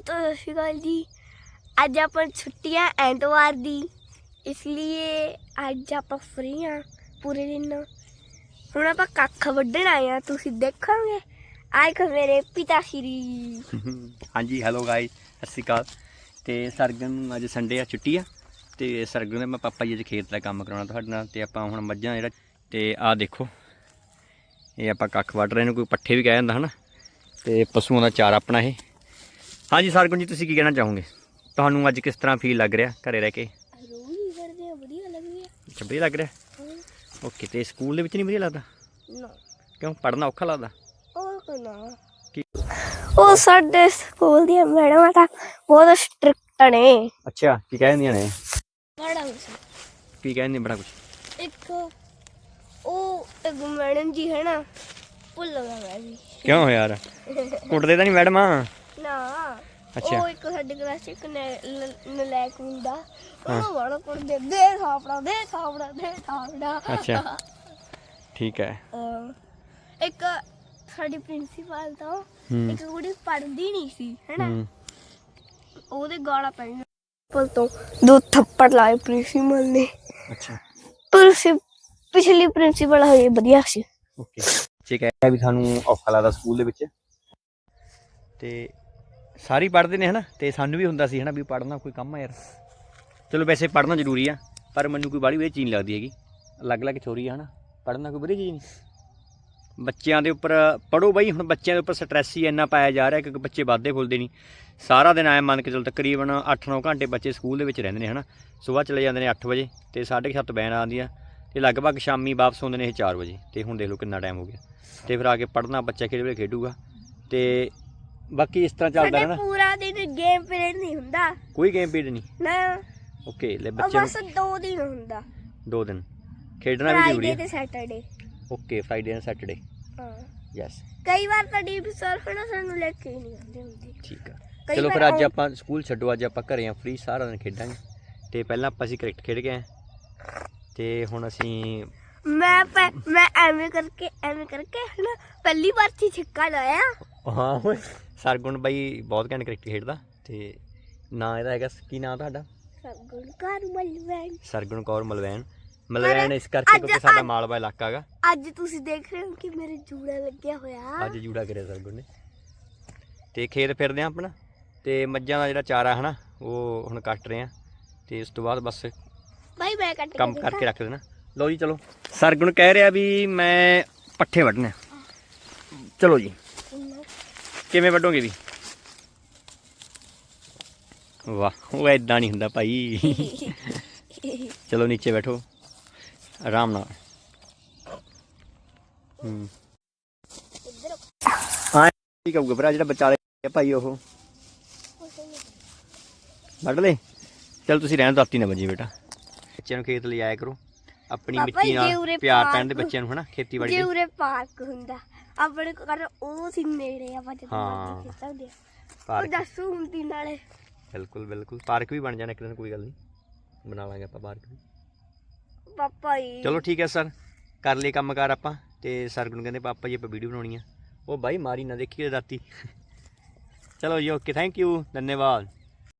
ਦੋਸਤੋ ਸਤਿ ਸ਼੍ਰੀ ਅਕਾਲ ਜੀ ਅੱਜ ਆਪਾਂ ਛੁੱਟੀਆਂ ਐਤਵਾਰ ਦੀ ਇਸ ਲਈ ਅੱਜ ਆਪਾਂ ਫ੍ਰੀ ਆ ਪੂਰੇ ਦਿਨ ਹੁਣ ਆਪਾਂ ਕੱਖ ਵੱਢਣ ਆਏ ਆ ਤੁਸੀਂ ਦੇਖੋਗੇ ਆਏ ਕੋ ਮੇਰੇ ਪਿਤਾ ਸ਼੍ਰੀ ਹਾਂਜੀ ਹੈਲੋ ਗਾਇਸ ਸਤਿ ਸ਼੍ਰੀ ਅਕਾਲ ਤੇ ਸਰਗਨ ਨੂੰ ਅੱਜ ਸੰਡੇ ਆ ਛੁੱਟੀ ਆ ਤੇ ਸਰਗਨ ਦੇ ਮੈਂ ਪਾਪਾ ਜੀ ਅੱਜ ਖੇਤ ਦਾ ਕੰਮ ਕਰਾਉਣਾ ਤੁਹਾਡੇ ਨਾਲ ਤੇ ਆਪਾਂ ਹੁਣ ਮੱਝਾਂ ਜਿਹੜਾ ਤੇ ਆਹ ਦੇਖੋ ਇਹ ਆਪਾਂ ਕੱਖ ਵੱਢ ਰਹੇ ਨੇ ਕੋਈ ਪੱਠੇ ਵੀ ਕਹਿ ਜਾਂਦਾ ਹਨਾ ਤੇ ਪਸ਼ੂਆਂ ਦਾ ਚਾਰ ਆਪਣਾ ਇਹ ਹਾਂਜੀ ਸਰਗਨ ਜੀ ਤੁਸੀਂ ਕੀ ਕਹਿਣਾ ਚਾਹੋਗੇ? ਤੁਹਾਨੂੰ ਅੱਜ ਕਿਸ ਤਰ੍ਹਾਂ ਫੀਲ ਲੱਗ ਰਿਹਾ ਘਰੇ ਰਹਿ ਕੇ? ਕਰਦੇ ਅੱਛਾ ਵਧੀਆ ਲੱਗ ਰਿਹਾ? ਓਕੇ ਤੇ ਸਕੂਲ ਦੇ ਵਿੱਚ ਨਹੀਂ ਵਧੀਆ ਲੱਗਦਾ? ਨਾ। ਕਿਉਂ? ਪੜ੍ਹਨਾ ਔਖਾ ਲੱਗਦਾ? ਉਹ ਨਾ। ਸਾਡੇ ਸਕੂਲ ਦੀਆਂ ਮੈਡਮਾਂ ਤਾਂ ਬਹੁਤ ਸਟ੍ਰਿਕਟ ਨੇ। ਅੱਛਾ ਕੀ ਕਹਿੰਦੀਆਂ ਨੇ? ਬੜਾ ਕੁਛ ਕੀ ਕਹਿੰਦੇ ਬੜਾ ਕੁਝ ਇੱਕ ਉਹ ਇੱਕ ਮੈਡਮ ਜੀ ਹੈ ਨਾ ਭੁੱਲ ਗਿਆ ਮੈਂ ਵੀ। ਕਿਉਂ ਯਾਰ? ਕੁੱਟਦੇ ਤਾਂ ਨਹੀਂ ਮੈਡਮਾਂ। ਅੱਛਾ। ਉਹ ਇੱਕ ਸਾਡੀ ਕਲਾਸ ਇੱਕ ਨਲਾਇਕ ਮੁੰਡਾ। ਉਹ ਬੜਾ ਕੁੜਦੇ ਦੇ ਥਾਪੜਾ ਦੇ ਥਾਪੜਾ ਦੇ ਥਾਪੜਾ ਅੱਛਾ। ਠੀਕ ਹੈ। ਇੱਕ ਸਾਡੀ ਪ੍ਰਿੰਸੀਪਲ ਤਾਂ ਇੱਕ ਕੁੜੀ ਪੜ੍ਹਦੀ ਨਹੀਂ ਸੀ ਹੈਨਾ? ਉਹਦੇ ਗਾਲਾਂ ਪੈਣੀਆਂ ਪ੍ਰਿੰਸੀਪਲ ਤੋਂ ਦੋ ਥੱਪੜ ਲਾਏ ਪ੍ਰਿੰਸੀਪਲ ਨੇ। ਅੱਛਾ। ਪਰ ਸੀ ਪਿਛਲੀ ਪ੍ਰਿੰਸੀਪਲ ਹੋਈ ਵਧੀਆ ਸੀ। ਓਕੇ। ਠੀਕ ਹੈ ਵੀ ਤੁਹਾਨੂੰ ਔਖਾ ਲੱਗਦਾ ਸਕੂਲ ਦੇ ਵਿੱਚ। ਤੇ ਸਾਰੇ ਪੜ੍ਹਦੇ ਨੇ ਹਨਾ, ਤੇ ਸਾਨੂੰ ਵੀ ਹੁੰਦਾ ਸੀ ਹਨਾ ਵੀ ਪੜ੍ਹਨਾ ਕੋਈ ਕੰਮ ਆ ਯਾਰ। ਚਲੋ ਵੈਸੇ ਪੜ੍ਹਨਾ ਜ਼ਰੂਰੀ ਆ, ਪਰ ਮੈਨੂੰ ਕੋਈ ਬਾੜੀ ਵਧੀਆ ਚੀਜ਼ ਨਹੀਂ ਲੱਗਦੀ ਹੈਗੀ। ਅਲੱਗ-ਅਲੱਗ ਚੋਰੀ ਆ ਹਨਾ, ਪੜ੍ਹਨਾ ਕੋਈ ਵਧੀਆ ਚੀਜ਼ ਨਹੀਂ ਬੱਚਿਆਂ ਦੇ ਉੱਪਰ ਪੜੋ ਬਾਈ, ਹੁਣ ਬੱਚਿਆਂ ਦੇ ਉੱਪਰ ਸਟ੍ਰੈਸ ਹੀ ਇੰਨਾ ਪਾਇਆ ਜਾ ਰਿਹਾ ਕਿਉਂਕਿ ਬੱਚੇ ਵੱਧਦੇ ਫੁੱਲਦੇ ਨਹੀਂ ਸਾਰਾ ਦਿਨ ਆਏ ਮੰਨ ਕੇ ਚਲੋ ਤਕਰੀਬਨ 8-9 ਘੰਟੇ ਬੱਚੇ ਸਕੂਲ ਦੇ ਵਿੱਚ ਰਹਿੰਦੇ ਨੇ ਹਨਾ। ਸਵੇਰ ਚਲੇ ਜਾਂਦੇ ਨੇ 8 ਵਜੇ, ਤੇ 7:30 ਬੈਨ ਆਉਂਦੀਆਂ ਆ ਤੇ ਲਗਭਗ ਸ਼ਾਮੀ ਵਾਪਸ ਆਉਂਦੇ ਨੇ ਇਹ 4 ਵਜੇ, ਤੇ ਹੁਣ ਦੇਖ ਲਓ ਕਿੰਨਾ ਟਾਈਮ ਹੋ ਗਿਆ। ਤੇ ਫਿਰ ਆ ਕੇ ਪੜ੍ਹਨਾ, ਬੱਚਾ ਕਿਹੜੇ ਵੇਲੇ ਖੇਡੂਗਾ, ਤੇ ਬਾਕੀ ਇਸ ਤਰ੍ਹਾਂ ਚੱਲਦਾ ਸਾਡੇ ਰਹਿਣਾ। ਪੂਰਾ ਦਿਨ ਗੇਮ ਪੀਰੀਅਡ ਨਹੀਂ ਹੁੰਦਾ। ਕੋਈ ਗੇਮ ਪੀਰੀਅਡ ਨਹੀਂ? ਨਾ। ਓਕੇ ਲੈ ਉਹ ਬੱਚੇ ਬਸ ਦੋ ਦਿਨ ਹੁੰਦਾ। ਦੋ ਦਿਨ। ਖੇਡਣਾ ਵੀ ਜ਼ਰੂਰੀ ਫਰਾਈਡੇ ਹੈ ਤੇ Saturday okay Friday and Saturday ਹਾਂ। ਯੈਸ ਕਈ ਵਾਰ ਤਾਂ ਡੀਪ ਸਰ ਹਨਾ ਸਾਨੂੰ ਲੈ ਕੇ ਹੀ ਨਹੀਂ ਆਉਂਦੇ ਹੁੰਦੇ। ਠੀਕ ਆ। ਕਈ ਚਲੋ ਵਾਰ ਫਿਰ ਅੱਜ ਆਉਂ- ਆਪਾਂ ਸਕੂਲ ਛੱਡੋ ਅੱਜ ਆਪਾਂ ਘਰੇ ਆ ਫ੍ਰੀ ਸਾਰਾ ਦਿਨ ਖੇਡਾਂਗੇ। ਤੇ ਪਹਿਲਾਂ ਆਪਾਂ ਅਸੀਂ ਕ੍ਰਿਕਟ ਖੇਡ ਆਏ। ਤੇ ਹੁਣ ਅਸੀਂ ਮੈਂ ਮੈਂ ਐਵੇਂ ਕਰਕੇ ਐਵੇਂ ਕਰਕੇ ਹਨਾ ਪਹਿਲੀ ਵਾਰ ਚ ਛਿੱਕਾ ਲਾਇਆ। ਹਾਂ ਓਏ। ਸਰਗੁਣ ਬਾਈ ਬਹੁਤ ਘੈਂਟ ਕ੍ਰਿਕਟ ਖੇਡਦਾ ਤੇ ਨਾਂ ਇਹਦਾ ਹੈਗਾ ਕੀ ਨਾਂ ਤੁਹਾਡਾ? ਕਰ ਸਰਗੁਣ ਕੌਰ ਮਲਵੈਨ ਮਲਵੈਨ ਇਸ ਕਰਕੇ ਅੱਜ- ਕਿਉਂਕਿ ਸਾਡਾ ਅੱਜ- ਮਾਲਵਾ ਇਲਾਕਾ ਹੈਗਾ। ਅੱਜ ਤੁਸੀਂ ਦੇਖ ਰਹੇ ਹੋ ਕਿ ਮੇਰੇ ਜੂੜਾ ਲੱਗਿਆ ਹੋਇਆ। ਅੱਜ ਜੂੜਾ ਕਰਿਆ ਸਰਗੁਣ ਨੇ। ਤੇ ਖੇਤ ਫਿਰਦੇ ਆ ਆਪਣਾ। ਤੇ ਮੱਝਾਂ ਦਾ ਜਿਹੜਾ ਚਾਰਾ ਹਨਾ ਉਹ ਹੁਣ ਕੱਟ ਰਹੇ ਆ ਤੇ ਉਸ ਤੋਂ ਬਾਅਦ ਬਸ ਭਾਈ ਮੈਂ ਕੱਟ ਕੇ ਕੰਮ ਦਿਖਾ- ਕਰਕੇ ਰੱਖ ਦੇਣਾ। ਲਓ ਜੀ ਚਲੋ। ਸਰਗੁਣ ਕਹਿ ਰਿਹਾ ਵੀ ਮੈਂ ਪੱਠੇ ਵੱਢਣੇ ਆ। ਚਲੋ ਜੀ। ਕਿਵੇਂ ਵੱਢੋਗੇ ਵੀ ਵਾਹ ਉਹ ਐਦਾਂ ਨਹੀਂ ਹੁੰਦਾ ਭਾਈ। ਚਲੋ ਨੀਚੇ ਬੈਠੋ ਆਰਾਮ ਨਾਲ। ਹੂੰ। ਕੀ ਕਹੂਗਾ ਭਰਾ ਜਿਹੜਾ ਵਿਚਾਲੇ ਭਾਈ ਉਹ। ਵੱਢ ਲੈ। ਚਲ ਤੁਸੀਂ ਰਹਿਣ ਦਾਤੀ ਨਾ ਵਜੀ ਬੇਟਾ। ਬੱਚਿਆਂ ਨੂੰ ਖੇਤ ਲਿਆਇਆ ਕਰੋ। ਆਪਣੀ ਮਿੱਟੀ ਜੇ ਨਾਲ ਪਿਆਰ ਪੈਣ ਦੇ ਬੱਚਿਆਂ ਨੂੰ ਹਨਾ ਖੇਤੀਬਾੜੀ ਜੇ ਦੇ। ਉਰੇ ਪਾਰਕ ਹੁੰਦਾ। ਆਪਣੇ ਘਰ ਉਹ ਸੀ ਨੇੜੇ ਆਪਾਂ ਜਦੋਂ ਹਾਂ। ਮਰਜ਼ੀ ਖੇਡ ਸਕਦੇ ਆ ਉਹ ਪਾਰਕ ਦੱਸੂ ਹੁੰਦੀ ਨਾਲੇ। ਬਿਲਕੁਲ ਬਿਲਕੁਲ। ਪਾਰਕ ਵੀ ਬਣ ਜਾਣਾ ਇੱਕ ਦਿਨ ਕੋਈ ਗੱਲ ਨਹੀਂ। ਬਣਾ ਲਾਂਗੇ ਆਪਾਂ ਪਾਰਕ ਵੀ। ਪਾਪਾ ਹੀ ਚਲੋ ਠੀਕ ਹੈ ਸਰ। ਕਰ ਲਈ ਕੰਮਕਾਰ ਆਪਾਂ ਤੇ ਸਰ ਨੂੰ ਕਹਿੰਦੇ ਪਾਪਾ ਜੀ ਆਪਾਂ ਵੀਡੀਓ ਬਣਾਉਣੀ ਆ। ਉਹ ਬਾਈ ਮਾਰੀ ਨਾ ਦੇਖੀ ਰਾਤੀ ਚਲੋ ਜੀ ਓਕੇ। ਥੈਂਕ ਯੂ ਧੰਨਵਾਦ।